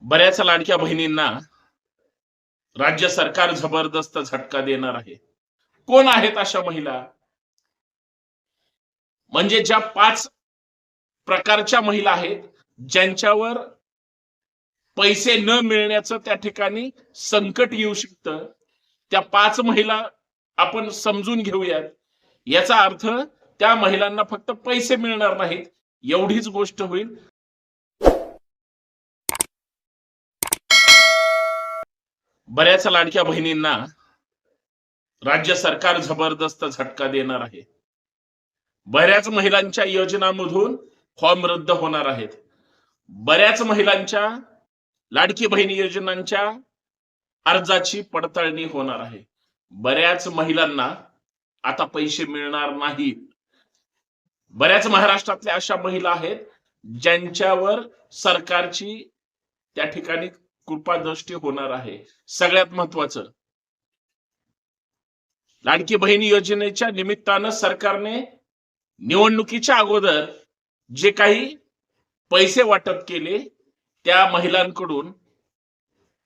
बऱ्याच लाडक्या बहिणींना राज्य सरकार जबरदस्त झटका देणार आहे. कोण आहेत अशा महिला? म्हणजे ज्या पाच प्रकारच्या महिला आहेत ज्यांच्यावर पैसे न मिळण्याचं त्या ठिकाणी संकट येऊ शकतं त्या पाच महिला आपण समजून घेऊयात. याचा अर्थ त्या महिलांना फक्त पैसे मिळणार नाहीत एवढीच गोष्ट होईल. बऱ्याच लाडक्या बहिणींना राज्य सरकार जबरदस्त झटका देणार आहे. बऱ्याच महिलांच्या योजनांमधून फॉर्म रद्द होणार आहेत. बऱ्याच महिलांच्या लाडकी बहीण योजनांच्या अर्जाची पडताळणी होणार आहे. बऱ्याच महिलांना आता पैसे मिळणार नाहीत. बऱ्याच महाराष्ट्रातल्या अशा महिला आहेत ज्यांच्यावर सरकारची त्या ठिकाणी कृपादृष्टी होणार आहे. सगळ्यात महत्वाचं. लाडकी बहीण योजनेच्या निमित्तानं सरकारने निवडणुकीच्या अगोदर जे काही पैसे वाटप केले त्या महिलांकडून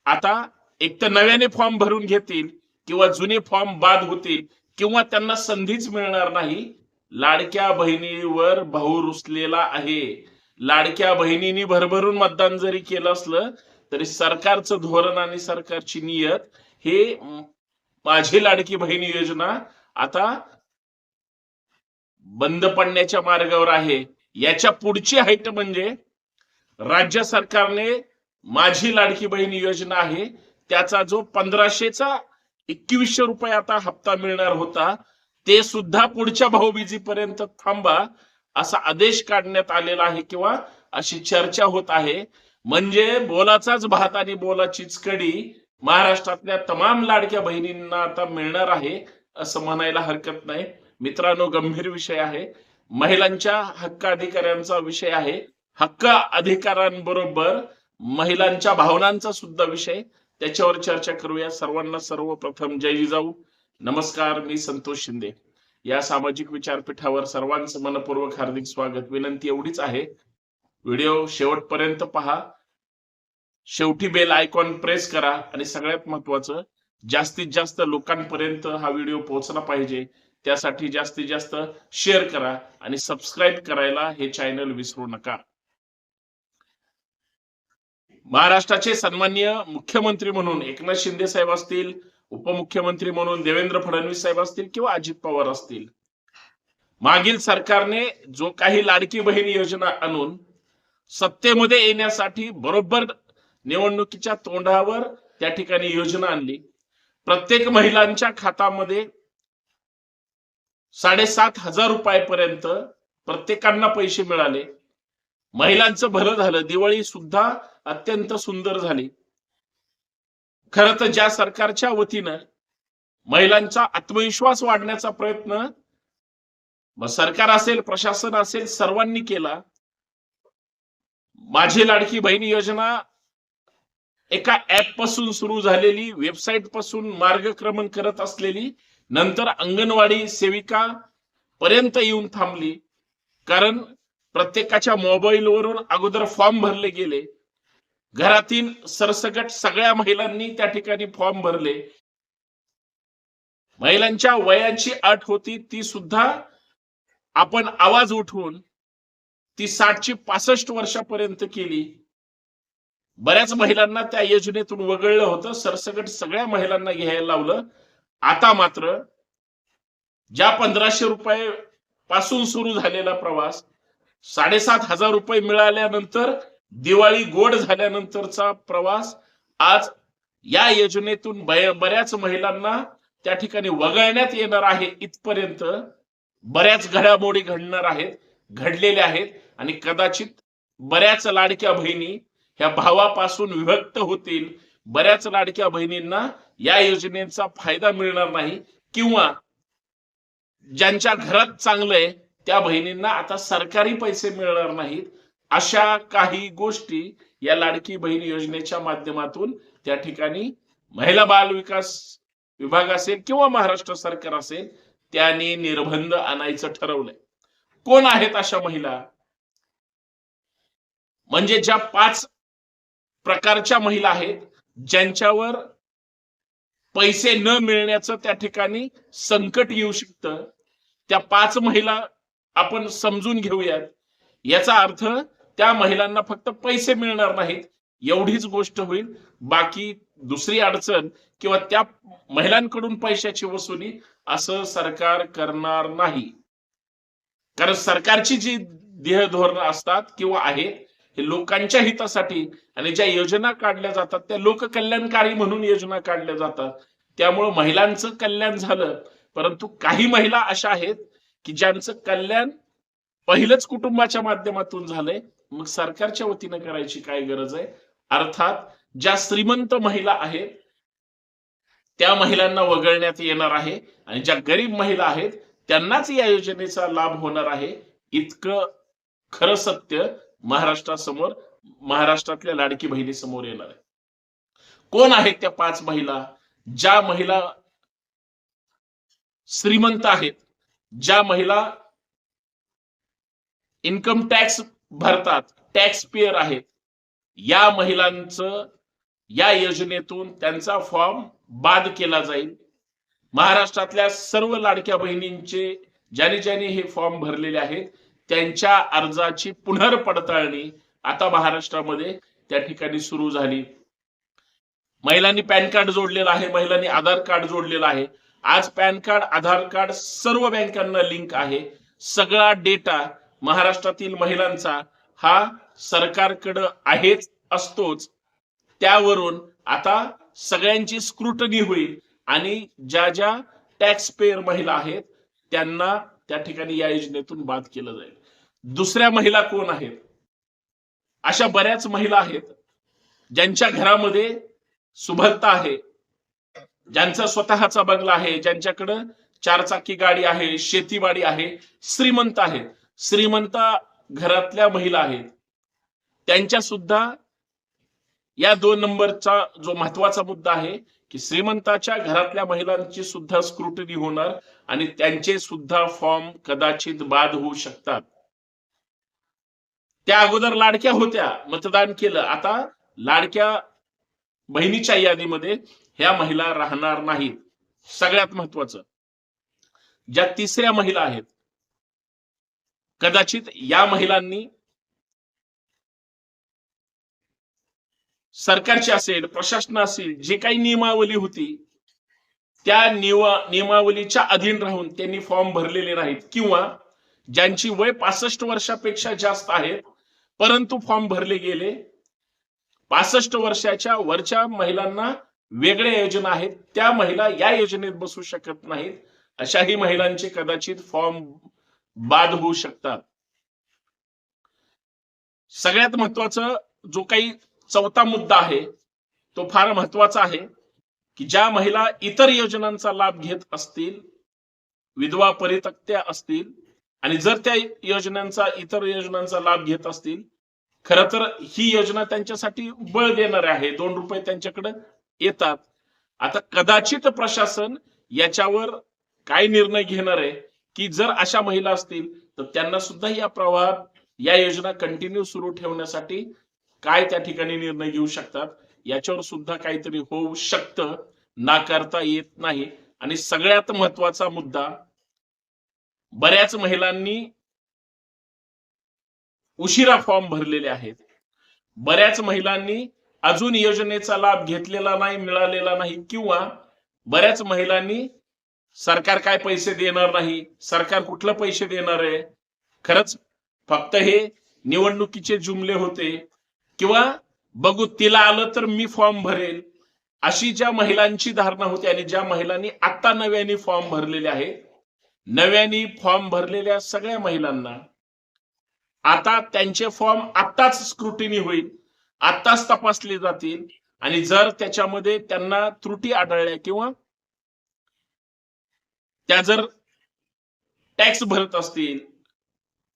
आता एक तर नव्याने फॉर्म भरून घेतील किंवा जुने फॉर्म बाद होतील किंवा त्यांना संधीच मिळणार नाही लाडक्या बहिणीवर भाऊ रुसलेला आहे. लाडक्या बहिणींनी भरभरून मतदान जरी केलं असलं तरी सरकारचं धोरण आणि सरकारची नियत हे माझी लाडकी बहिणी योजना आता बंद पडण्याच्या मार्गावर आहे. याच्या पुढची हाईट म्हणजे राज्य सरकारने माझी लाडकी बहीण योजना आहे. त्याचा जो पंधराशेचा एकवीसशे रुपये आता हप्ता मिळणार होता ते सुद्धा पुढच्या भाऊबीजीपर्यंत थांबा असा आदेश काढण्यात आलेला आहे किंवा अशी चर्चा होत आहे. म्हणजे बोलाचाच भात आणि बोलाचीच कडी महाराष्ट्रातल्या तमाम लाडक्या बहिणींना आता मिळणार आहे असं म्हणायला हरकत नाही. मित्रांनो गंभीर विषय आहे. महिलांच्या हक्क अधिकाऱ्यांचा विषय आहे. हक्क अधिकारांबरोबर महिलांच्या भावनांचा सुद्धा विषय. त्याच्यावर चर्चा करूया. सर्वांना सर्वप्रथम जय जिजाऊ. नमस्कार मी संतोष शिंदे. या सामाजिक विचारपीठावर सर्वांचं मनपूर्वक हार्दिक स्वागत. विनंती एवढीच आहे व्हिडिओ शेवटपर्यंत पहा. शेवटी बेल आयकॉन प्रेस करा आणि सगळ्यात महत्वाचं जास्तीत जास्त लोकांपर्यंत हा व्हिडिओ पोहोचला पाहिजे. त्यासाठी जास्तीत जास्त शेअर करा आणि सबस्क्राईब करायला हे चॅनल विसरू नका. महाराष्ट्राचे सन्मान्य मुख्यमंत्री म्हणून एकनाथ शिंदे साहेब असतील उपमुख्यमंत्री म्हणून देवेंद्र फडणवीस साहेब असतील किंवा अजित पवार असतील. मागील सरकारने जो काही लाडकी बहीण योजना आणून सत्तेमध्ये येण्यासाठी बरोबर निवडणुकीच्या तोंडावर त्या ठिकाणी योजना आणली. प्रत्येक महिलांच्या खात्यामध्ये साडेसात हजार रुपयापर्यंत प्रत्येकांना पैसे मिळाले. महिलांचं भलं झालं. दिवाळी सुद्धा अत्यंत सुंदर झाली. खर तर ज्या सरकारच्या वतीनं महिलांचा आत्मविश्वास वाढण्याचा प्रयत्न सरकार असेल प्रशासन असेल सर्वांनी केला. माझी लाडकी बहीण योजना एका ऍपपासून सुरू झालेली वेबसाईटपासून मार्गक्रमण करत असलेली नंतर अंगणवाडी सेविका पर्यंत येऊन थांबली. कारण प्रत्येकाच्या मोबाईलवरून अगोदर फॉर्म भरले गेले. घरातील सरसकट सगळ्या महिलांनी त्या ठिकाणी फॉर्म भरले. महिलांच्या वयाची अट होती ती सुद्धा आपण आवाज उठवून ती साठची पासष्ट वर्षापर्यंत केली. बऱ्याच महिलांना त्या योजनेतून वगळलं होतं. सरसकट सगळ्या महिलांना घ्यायला लावलं. आता मात्र ज्या पंधराशे रुपये पासून सुरू झालेला प्रवास साडेसात हजार रुपये मिळाल्यानंतर दिवाळी गोड झाल्यानंतरचा प्रवास आज या योजनेतून बऱ्याच महिलांना त्या ठिकाणी वगळण्यात येणार आहे इथपर्यंत. बऱ्याच घडामोडी घडणार आहेत. घडलेले आहेत आणि कदाचित बऱ्याच लाडक्या बहिणी ह्या भावापासून विभक्त होतील. बऱ्याच लाडक्या बहिणींना या योजनेचा फायदा मिळणार नाही किंवा ज्यांच्या घरात चांगलंय त्या बहिणींना आता सरकारी पैसे मिळणार नाहीत. अशा काही गोष्टी या लाडकी बहीण योजनेच्या माध्यमातून त्या ठिकाणी महिला बाल विकास विभाग असेल किंवा महाराष्ट्र सरकार असेल त्यांनी निर्बंध आणायचं ठरवलंय. कोण आहेत अशा महिला? म्हणजे ज्या पाच प्रकारच्या महिला आहेत ज्यांच्यावर पैसे न मिळण्याचं त्या ठिकाणी संकट येऊ शकतं त्या पाच महिला आपण समजून घेऊयात. याचा अर्थ त्या महिलांना फक्त पैसे मिळणार नाहीत एवढीच गोष्ट होईल. बाकी दुसरी अडचण किंवा त्या महिलांकडून पैशाची वसुली असं सरकार करणार नाही. कारण सरकारची जी ध्येय धोरणं असतात किंवा आहेत हे लोकांच्या हितासाठी आणि ज्या योजना काढल्या जातात त्या लोककल्याणकारी म्हणून योजना काढल्या जातात. त्यामुळं महिलांचं कल्याण झालं. परंतु काही महिला अशा आहेत की ज्यांचं कल्याण पहिलंच कुटुंबाच्या माध्यमातून झालंय. मग सरकारच्या वतीनं करायची काय गरज आहे? अर्थात ज्या श्रीमंत महिला आहेत त्या महिलांना वगळण्यात येणार आहे. आणि ज्या गरीब महिला आहेत त्यांनाच या योजनेचा लाभ होणार आहे. इतकं खरं सत्य महाराष्ट्रासमोर महाराष्ट्रातल्या लाडकी बहिणी समोर येणार आहे. कोण आहेत त्या पाच महिला? ज्या महिला श्रीमंत आहेत ज्या महिला इन्कम टॅक्स भरतात टॅक्स पेअर आहेत या महिलांचं या योजनेतून त्यांचा फॉर्म बाद केला जाईल. महाराष्ट्रातल्या सर्व लाडक्या बहिणींचे ज्याने ज्याने हे फॉर्म भरलेले आहेत त्यांच्या अर्जाची पुनर्पडताळणी आता महाराष्ट्रामध्ये त्या ठिकाणी सुरू झाली. महिलांनी पॅन कार्ड जोडलेलं आहे महिलांनी आधार कार्ड जोडलेलं आहे. आज पॅन कार्ड आधार कार्ड सर्व बँकांना लिंक आहे. सगळा डेटा महाराष्ट्रातील महिलांचा हा सरकारकडं आहेच असतोच. त्यावरून आता सगळ्यांची स्क्रुटनी होईल. आणि ज्या ज्या टॅक्स पेअर महिला आहेत त्यांना त्या ठिकाणी या योजनेतून बाद केलं जाईल. दुसऱ्या महिला कोण आहेत? अशा बऱ्याच महिला आहेत ज्यांच्या घरामध्ये सुबत्ता आहे ज्यांचा स्वतःचा बंगला आहे ज्यांच्याकडं चारचाकी गाडी आहे शेतीवाडी आहे श्रीमंत आहेत. श्रीमंत घरातल्या महिला आहेत. त्यांच्या सुद्धा या दोन नंबरचा जो महत्त्वाचा मुद्दा आहे की श्रीमंताच्या घरातल्या महिलांची सुद्धा स्क्रुटनी होणार आणि त्यांचे सुद्धा फॉर्म कदाचित बाद होऊ शकतात. त्या अगोदर लाडक्या होत्या मतदान केलं. आता लाडक्या बहिणीच्या यादीमध्ये ह्या महिला राहणार नाहीत. सगळ्यात महत्वाचं. ज्या तिसऱ्या महिला आहेत कदाचित या महिलांनी सरकारची असेल प्रशासन असेल जे काही नियमावली होती त्या नियमा नियमावलीच्या अधीन राहून त्यांनी फॉर्म भरलेले नाहीत. किंवा ज्यांची वय पासष्ट वर्षापेक्षा जास्त आहेत परंतु फॉर्म भरले गेले पासष्ट वर्षाच्या वरच्या महिलांना वेगळ्या योजना आहेत. त्या महिला या योजनेत बसू शकत नाहीत. अशाही महिलांचे कदाचित फॉर्म बाद होऊ शकतात. सगळ्यात महत्वाचं जो काही चौथा मुद्दा आहे तो फार महत्त्वाचा आहे की ज्या महिला इतर योजनांचा लाभ घेत असतील विधवा परितक्त्या असतील आणि जर त्या योजनांचा इतर योजनांचा लाभ घेत असतील खर तर ही योजना त्यांच्यासाठी बळ देणार आहे. दोन रुपये त्यांच्याकडे येतात. आता कदाचित प्रशासन याच्यावर काय निर्णय घेणार आहे की जर अशा महिला असतील तर त्यांना सुद्धा या प्रवाहात या योजना कंटिन्यू सुरू ठेवण्यासाठी काय त्या ठिकाणी निर्णय घेऊ शकतात याच्यावर सुद्धा काहीतरी होऊ शकतं नाकारता येत नाही. आणि सगळ्यात महत्त्वाचा मुद्दा बऱ्याच महिलांनी उशिरा फॉर्म भरलेले आहेत. बऱ्याच महिलांनी अजून योजनेचा लाभ घेतलेला नाही मिळालेला नाही किंवा बऱ्याच महिलांनी सरकार काय पैसे देणार नाही सरकार कुठलं पैसे देणार आहे? खरंच फक्त हे निवडणुकीचे जुमले होते. किंवा बघू तिला आलं तर मी फॉर्म भरेल. अशी ज्या महिलांची धारणा होती आणि ज्या महिलांनी आता नव्याने फॉर्म भरलेले आहेत नव्याने फॉर्म भरलेल्या सगळ्या महिलांना आता त्यांचे फॉर्म आत्ताच स्क्रुटिनी होईल आत्ताच तपासले जातील आणि जर त्याच्यामध्ये त्यांना त्रुटी आढळल्या किंवा त्या जर टॅक्स भरत असतील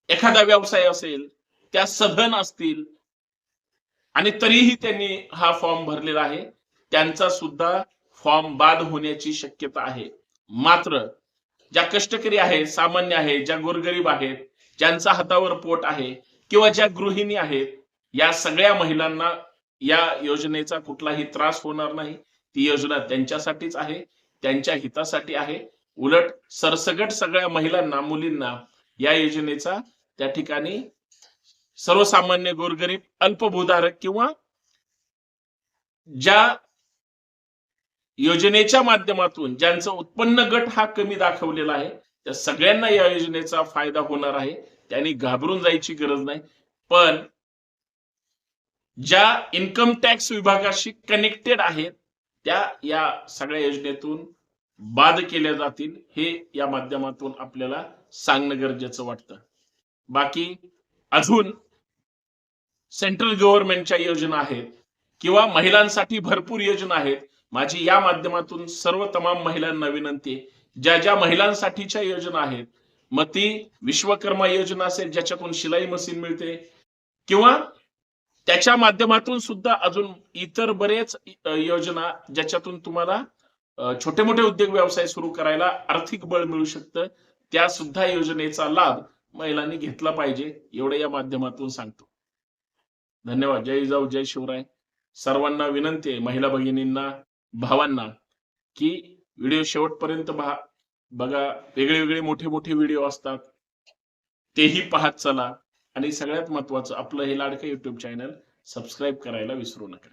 एखादा व्यवसाय असेल त्या सधन असतील आणि तरीही त्यांनी हा फॉर्म भरलेला आहे. त्यांचा सुद्धा फॉर्म बाद होण्याची शक्यता आहे. मात्र ज्या कष्टकरी आहेत सामान्य आहेत ज्या गोरगरीब आहेत ज्यांचा हातावर पोट आहे किंवा ज्या गृहिणी आहेत या सगळ्या महिलांना या योजनेचा कुठलाही त्रास होणार नाही. ती योजना त्यांच्यासाठीच आहे त्यांच्या हितासाठी आहे. उलट सरसगट सगळ्या महिलांना मुलींना या योजनेचा त्या ठिकाणी सर्वसामान्य गोरगरीब अल्पभूधारक किंवा ज्या योजनेच्या माध्यमातून ज्यांचं उत्पन्न गट हा कमी दाखवलेला आहे त्या सगळ्यांना या योजनेचा फायदा होणार आहे. त्यांनी घाबरून जायची गरज नाही. पण ज्या इन्कम टॅक्स विभागाशी कनेक्टेड आहेत त्या या सगळ्या योजनेतून बाद केल्या जातील हे या माध्यमातून आपल्याला सांगणं गरजेचं वाटतं. बाकी अजून सेंट्रल गव्हर्नमेंटच्या योजना आहेत किंवा महिलांसाठी भरपूर योजना आहेत. माझी या माध्यमातून सर्व तमाम महिलांना विनंती आहे. ज्या ज्या महिलांसाठीच्या योजना आहेत मग ती विश्वकर्मा योजना असेल ज्याच्यातून शिलाई मशीन मिळते किंवा त्याच्या माध्यमातून सुद्धा अजून इतर बरेच योजना ज्याच्यातून तुम्हाला छोटे मोठे उद्योग व्यवसाय सुरू करायला आर्थिक बळ मिळू शकतं त्या सुद्धा योजनेचा लाभ महिलांनी घेतला पाहिजे एवढे या माध्यमातून सांगतो. धन्यवाद. जय जाऊ जय शिवराय. सर्वांना विनंती आहे महिला भगिनींना भावांना की व्हिडिओ शेवटपर्यंत पहा. बघा वेगळे वेगळे मोठे मोठे व्हिडिओ असतात. तेही पाहत चला. आणि सगळ्यात महत्वाचं आपलं हे लाडकं युट्यूब चॅनल सबस्क्राईब करायला विसरू नका.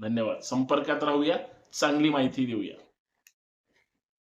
धन्यवाद. संपर्कात राहूया. चांगली माहिती देऊया.